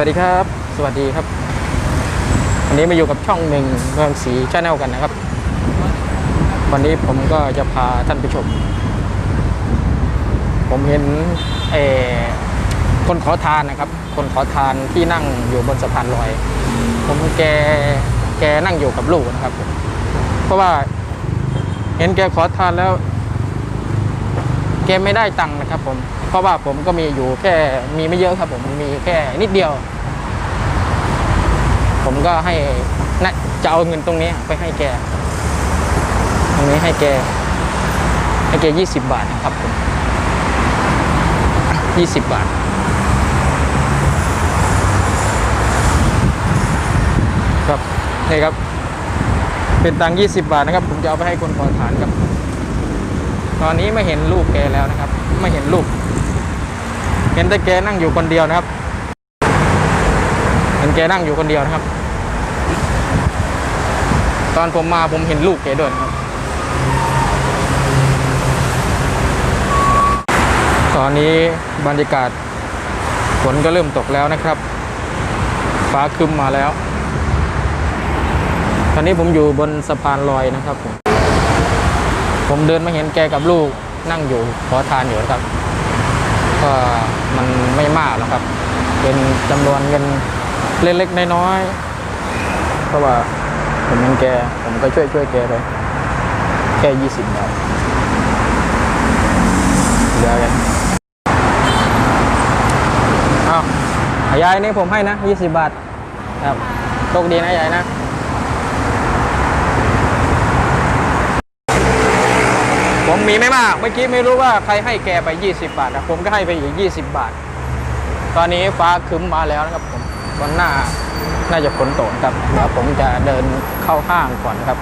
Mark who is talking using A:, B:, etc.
A: วัสดีครับ สวัสดีครับ วันนี้มาอยู่กับช่องหนึ่งเมืองสีชาแนลกันนะครับ วันนี้ผมก็จะพาท่านผู้ชม ผมเห็นเออคนขอทานนะครับ คนขอทานที่นั่งอยู่บนสะพานลอย ผมแกแกนั่งอยู่กับลูกนะครับ เพราะว่าเห็นแกขอทานแล้ว แกไม่ได้ตังค์นะครับ ผม เพราะว่าผมก็มีอยู่แค่มีไม่เยอะครับ ผมมีแค่นิดเดียว ผมก็ให้นะจะเอาเงินตรงนี้ไปให้แก ตรงนี้ให้แก ให้แกยี่สิบบาทนะครับผมยี่สิบบาทครับนี่ครับ เป็นตังค์ยี่สิบบาทนะครับ ผมจะเอาไปให้คนขอทานครับ ตอนนี้ไม่เห็นลูกแกแล้วนะครับ ไม่เห็นลูก เห็นแต่แกนั่งอยู่คนเดียวนะครับ เห็นแกนั่งอยู่คนเดียวนะครับ ตอนผมมาผมเห็นลูกแกด้วยนครับ ตอนนี้บรรยากาศฝนก็เริ่มตกแล้วนะครับ ฟ้าคึมมาแล้ว ตอนนี้ผมอยู่บนสะพานลอยนะครับผม ผมเดินมาเห็นแกกับลูกนั่งอยู่ขอทานอยู่นะครับ ก็มันไม่มากหรอกครับ เป็นจำนวนเงินเล็กๆน้อยๆเพราะว่าผมเห็นแกผมก็ช่วยช่วยๆแกไปแค่ยี่สิบบาทเหลือกันอ้าวยายนี่ผมให้นะยี่สิบบาทครับโชคดีนะยายนะ มีไม่มาก เมื่อกี้ไม่รู้ว่าใครให้แกไป 20 บาทนะผมก็ให้ไปอีก 20 บาท ตอนนี้ฟ้าคึ้มมาแล้วนะครับผมวันหน้าน่าจะฝนตกครับเดี๋ยวผมจะเดินเข้าห้างก่อนครับ